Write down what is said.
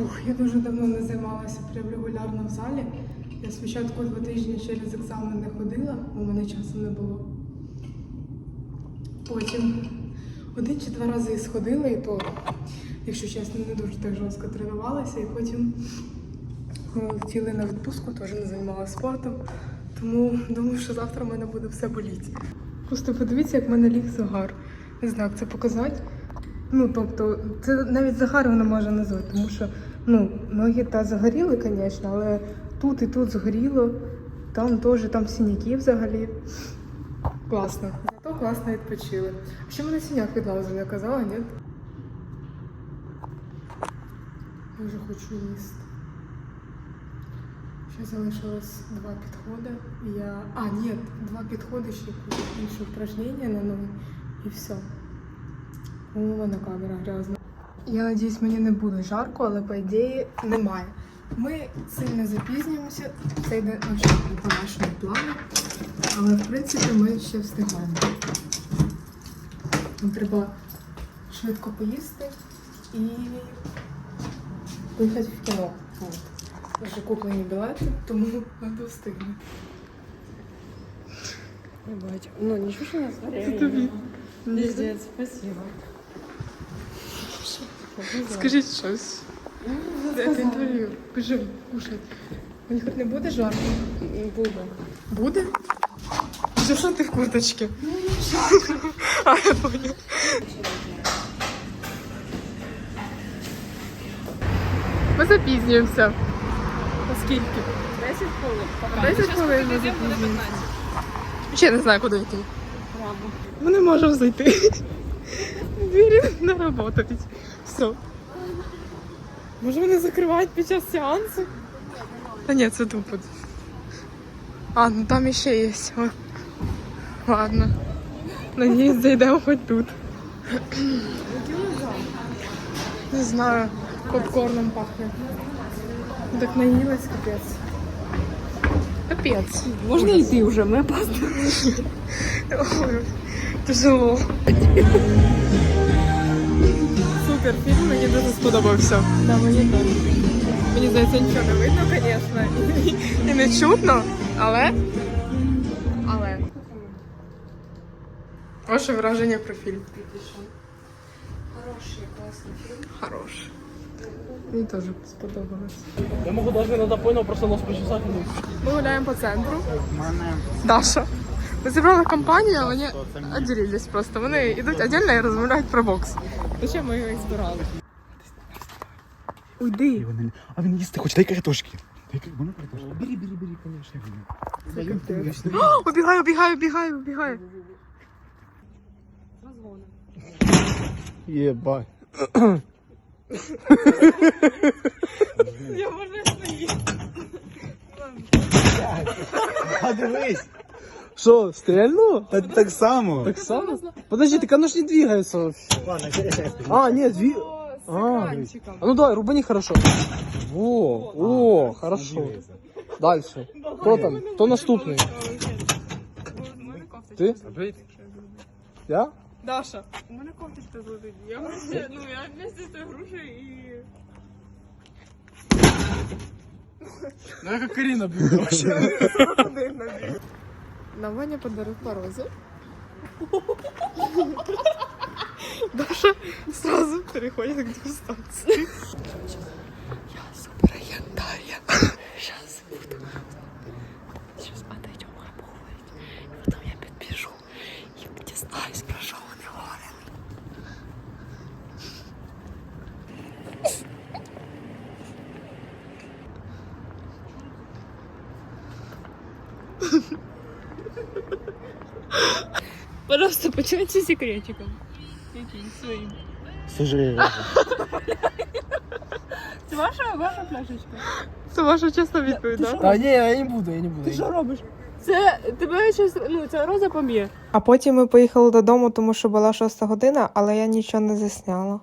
Фух, я дуже давно не займалася прям регулярно в залі. Я спочатку два тижні через екзамен не ходила, бо мене часу не було. Потім один чи два рази сходила, і то, якщо чесно, не дуже так жорстко тренувалася. І потім летіли на відпустку, теж не займалася спортом. Тому думаю, що завтра в мене буде все боліти. Просто подивіться, як в мене ліг загар. Не знаю, як це показати. Ну, тобто, це навіть загар вона може назвати, тому що ну, ноги та загоріли, звісно, але тут і тут згоріло, там теж там синяки взагалі. Класно. Зато класно відпочили. А ще мене синяк від лазу я казала, ні? Я вже хочу їсти. Ще залишилось два підходи. Я. А, ні, два підходи ще інші упражнення на ноги і все. О, мене камера грязна. Я надіюсь, мені не буде жарко, але по ідеї немає. Ми сильно запізнюємося. Це йде взагалі по нашому плану. Але в принципі ми ще встигаємо. Нам треба швидко поїсти і поїхати в кіно. Вже куплені білети, тому треба встигнути. Ебать. Ну, ничего, что у Це тобі. Пиздец, спасибо. Скажіть щось. Це інтерв'ю. Кажи, кушай. Мені хоч не буде жарко? Буду. Буде? Що що ти в курточці? А, я поняла. Ми запізнюємося. Наскільки? 10 хвилин. 10 хвилин ми запізнюємося. Ще не знаю, куди йти. Ми не можемо зайти. Двері не працюють. Все. Може вони закривають під час сеансу? Та ні, це тупо. А, ну там іще є. Ладно. Надіюсь, зайдемо хоч тут. Не знаю, попкорном пахне. Так наїлась, капець. Капець. Можно идти уже? Мы опаздываем. Ой, Тяжело. Супер фільм, мені дуже сподобався. Да, мне тоже. Мені здається, нічого не видно, звісно, і, не чутно, але. Але. Ваше враження про фільм. Хороший, классный фильм. Хороший. Мені теж сподобалось. Я могу даже иногда понял просто нос почесать. ну, Ми гуляємо по центру. Даша. Ми зібрали компанію, а вони відділились просто. Вони йдуть віддільно і розмовляють про бокс. Зачем ми їх збирали? Уйди. А він їсти хоче, дай картошки. Дай кар- картошки? Бери, бери, бери, конечно. О, Убігай, убігай, убігай, убігай. Єбать. Я можу стоїти. А дивись. Що, стрельнуло? Так, так само. Так само? Подожди, так оно ж не двигается вообще. Ладно, через А, нет, дви... А. А ну давай, рубани хорошо. Во, о, хорошо. Дальше. Кто там? Кто наступный? Ти? Я? Даша, у мене кофточка злетить. Я вообще, ну я вместе з тою грушею і... Ну я как Карина бью вообще. На Ваня подарив по розі. Даша сразу переходит к дегустации. Я супер янтаря. Сейчас буду. Сейчас отойдем обувать. И потом я подбежу и дізнаюсь, про що вони говорять. Пожалуйста, почему секретиком? Каким своим? Слушай, Це ваша, ваша пляшечка? Це ваша чесна відповідь, так? А не, я не буду, я не буду. Ти що робиш? Це тебе щось, ну, ця роза поб'є. А потім ми поїхали додому, тому що була шоста година, але я нічого не засняла.